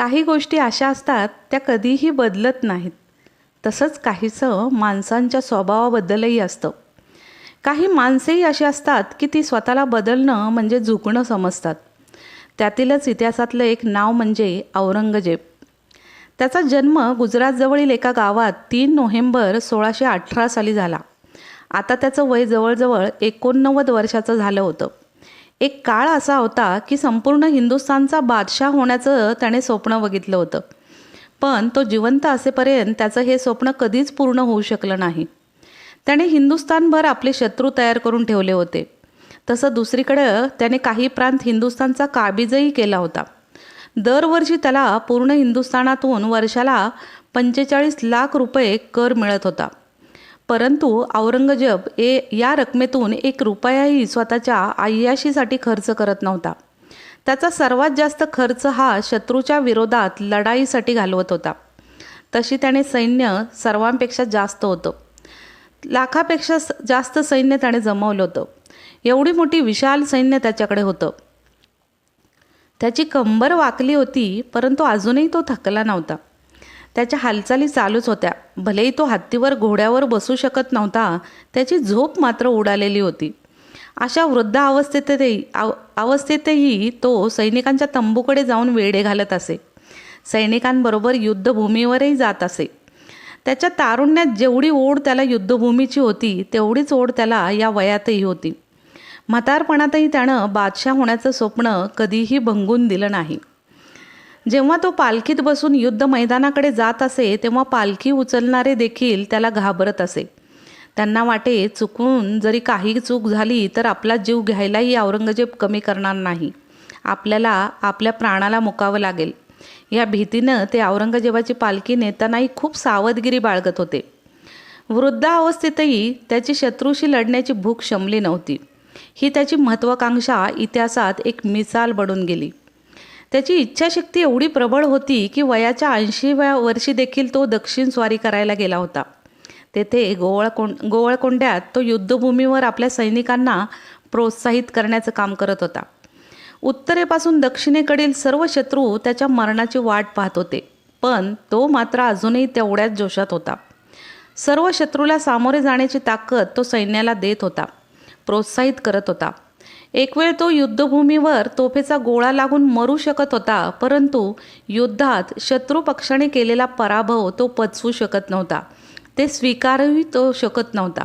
काही गोष्टी अशा असतात त्या कधीही बदलत नाहीत. तसंच काहीसं माणसांच्या स्वभावाबद्दलही असतं. काही माणसेही अशी असतात की ती स्वतःला बदलणं म्हणजे झुकणं समजतात. त्यातीलच इतिहासातलं एक नाव म्हणजे औरंगजेब. त्याचा जन्म गुजरातजवळील एका गावात तीन नोव्हेंबर सोळाशे अठरा साली झाला. आता त्याचं वय जवळजवळ एकोणनव्वद वर्षाचं झालं होतं. एक काळ असा होता की संपूर्ण हिंदुस्थानचा बादशाह होण्याचं त्याने स्वप्न बघितलं होतं. पण तो जिवंत असेपर्यंत त्याचं हे स्वप्न कधीच पूर्ण होऊ शकलं नाही. त्याने हिंदुस्थानभर आपले शत्रू तयार करून ठेवले होते. तसं दुसरीकडं त्याने काही प्रांत हिंदुस्थानचा काबीजही केला होता. दरवर्षी त्याला पूर्ण हिंदुस्थानातून वर्षाला पंचेचाळीस लाख रुपये कर मिळत होता. परंतु औरंगजेब ए या रकमेतून एक रुपयाही स्वतःच्या आय्याशीसाठी खर्च करत नव्हता. त्याचा सर्वात जास्त खर्च हा शत्रूच्या विरोधात लढाईसाठी घालवत होता. तशी त्याने सैन्य सर्वांपेक्षा जास्त होतं. लाखापेक्षा स- जास्त सैन्य त्याने जमवलं होतं. एवढी मोठी विशाल सैन्य त्याच्याकडे होतं. त्याची कंबर वाकली होती परंतु अजूनही तो थकला नव्हता. त्याच्या हालचाली चालूच होत्या. भलेही तो हत्तीवर घोड्यावर बसू शकत नव्हता त्याची झोप मात्र उडालेली होती. अशा वृद्ध अवस्थेतही अव अवस्थेतही तो सैनिकांच्या तंबूकडे जाऊन वेडे घालत असे. सैनिकांबरोबर युद्धभूमीवरही जात असे. त्याच्या तारुण्यात जेवढी ओढ त्याला युद्धभूमीची होती तेवढीच ओढ त्याला या वयातही होती. म्हातारपणातही त्यानं बादशाह होण्याचं स्वप्न कधीही भंगून दिलं नाही. जेव्हा तो पालखीत बसून युद्ध मैदानाकडे जात असे तेव्हा पालखी उचलणारे देखील त्याला घाबरत असे. त्यांना वाटे चुकून जरी काही चूक झाली तर आपला जीव घ्यायलाही औरंगजेब कमी करणार नाही. आपल्याला आपल्या प्राणाला मुकावं लागेल. या भीतीनं ते औरंगजेबाची पालखी नेतानाही खूप सावधगिरी बाळगत होते. वृद्धावस्थेतही त्याची शत्रूशी लढण्याची भूक शमली नव्हती. ही त्याची महत्त्वाकांक्षा इतिहासात एक मिसाल बनून गेली. त्याची इच्छाशक्ती एवढी प्रबळ होती की वयाच्या ऐंशीव्या वर्षी देखील तो दक्षिण स्वारी करायला गेला होता. तेथे गोवळकोंड गोवळकोंड्यात तो युद्धभूमीवर आपल्या सैनिकांना प्रोत्साहित करण्याचं काम करत होता. उत्तरेपासून दक्षिणेकडील सर्व शत्रू त्याच्या मरणाची वाट पाहत होते पण तो मात्र अजूनही तेवढ्याच जोशात होता. सर्व शत्रूला सामोरे जाण्याची ताकद तो सैन्याला देत होता प्रोत्साहित करत होता. एक वेळ तो युद्धभूमीवर तोफेचा गोळा लागून मरू शकत होता परंतु युद्धात शत्रू पक्षाने केलेला पराभव तो पचवू शकत नव्हता. ते स्वीकारही तो शकत नव्हता.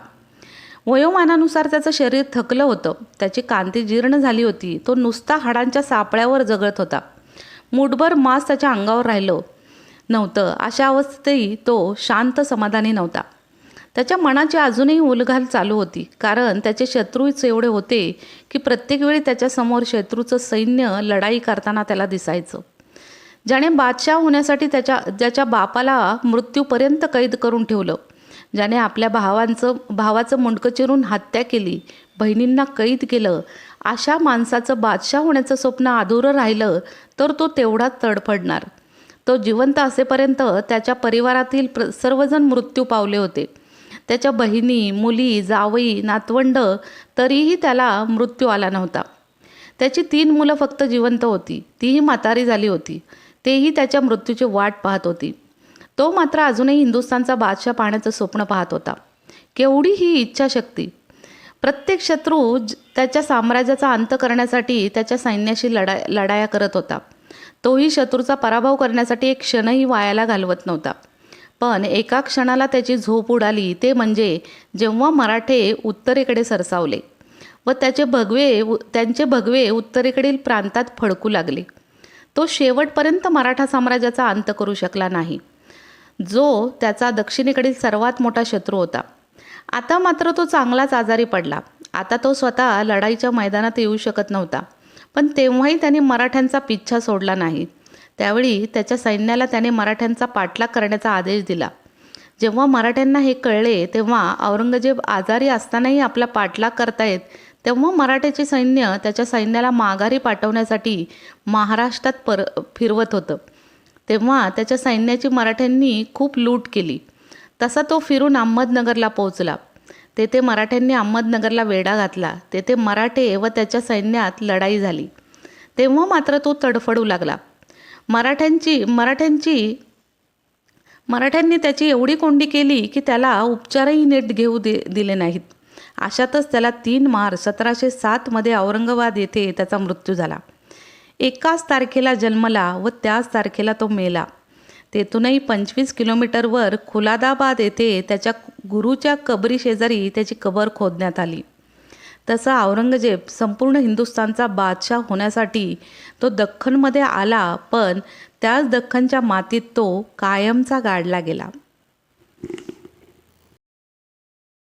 वयोमानानुसार त्याचं शरीर थकलं होतं. त्याची कांती जीर्ण झाली होती. तो नुसता हाडांच्या सापळ्यावर जगत होता. मुठभर मांस त्याच्या अंगावर राहिलं नव्हतं. अशा अवस्थेतही तो शांत समाधानी नव्हता. त्याच्या मनाची अजूनही उलघाल चालू होती. कारण त्याचे शत्रूच एवढे होते की प्रत्येक वेळी त्याच्यासमोर शत्रूचं सैन्य लढाई करताना त्याला दिसायचं. ज्याने बादशाह होण्यासाठी त्याच्या ज्याच्या बापाला मृत्यूपर्यंत कैद करून ठेवलं. ज्याने आपल्या भावांचं भावाचं मुंडकं चिरून हत्या केली बहिणींना कैद केलं अशा माणसाचं बादशाह होण्याचं स्वप्न अधुरं राहिलं तर तो तेवढाच तडफडणार. तो जिवंत असेपर्यंत त्याच्या परिवारातील प्र सर्वजण मृत्यू पावले होते. त्याच्या बहिणी मुली जावई नातवंड तरीही त्याला मृत्यू आला नव्हता. त्याची तीन मुलं फक्त जिवंत होती. तीही म्हातारी झाली होती. तेही त्याच्या मृत्यूची वाट पाहत होती. तो मात्र अजूनही हिंदुस्थानचा बादशाह पाहण्याचं स्वप्न पाहत होता. केवढी ही इच्छाशक्ती. प्रत्येक शत्रू ज- त्याच्या साम्राज्याचा अंत करण्यासाठी त्याच्या सैन्याशी लढा लढाया करत होता. तोही शत्रूचा पराभव करण्यासाठी एक क्षणही वायाला घालवत नव्हता. पण एका क्षणाला त्याची झोप उडाली ते म्हणजे जेव्हा मराठे उत्तरेकडे सरसावले व त्याचे भगवे त्यांचे भगवे उत्तरेकडील प्रांतात फडकू लागले. तो शेवटपर्यंत मराठा साम्राज्याचा अंत करू शकला नाही. जो त्याचा दक्षिणेकडील सर्वात मोठा शत्रू होता. आता मात्र तो चांगलाच आजारी पडला. आता तो स्वतः लढाईच्या मैदानात येऊ शकत नव्हता. पण तेव्हाही त्याने मराठ्यांचा पिच्छा सोडला नाही. त्यावेळी त्याच्या सैन्याला त्याने मराठ्यांचा पाठलाग करण्याचा आदेश दिला. जेव्हा मराठ्यांना हे कळले तेव्हा औरंगजेब आजारी असतानाही आपला पाठलाग करतायत. तेव्हा मराठ्याचे सैन्य त्याच्या सैन्याला माघारी पाठवण्यासाठी महाराष्ट्रात पर फिरवत होतं. तेव्हा त्याच्या सैन्याची मराठ्यांनी खूप लूट केली. तसा तो फिरून अहमदनगरला पोहोचला. तेथे मराठ्यांनी अहमदनगरला वेढा घातला. तेथे मराठे व त्याच्या सैन्यात लढाई झाली. तेव्हा मात्र तो तडफडू लागला. मराठ्यांची मराठ्यांची मराठ्यांनी त्याची एवढी कोंडी केली की त्याला उपचारही नीट घेऊ दे दिले नाहीत. अशातच त्याला तीन मार्च सतराशे सातमध्ये औरंगाबाद येथे त्याचा मृत्यू झाला. एकाच तारखेला जन्मला व त्याच तारखेला तो मेला. तेथूनही पंचवीस किलोमीटरवर खुलादाबाद येथे त्याच्या गुरुच्या कबरी शेजारी त्याची कबर खोदण्यात आली. तसा औरंगजेब संपूर्ण हिंदुस्थानचा बादशाह होण्यासाठी तो दख्खनमध्ये आला पण त्याच दख्खनच्या मातीत तो कायमचा गाडला गेला.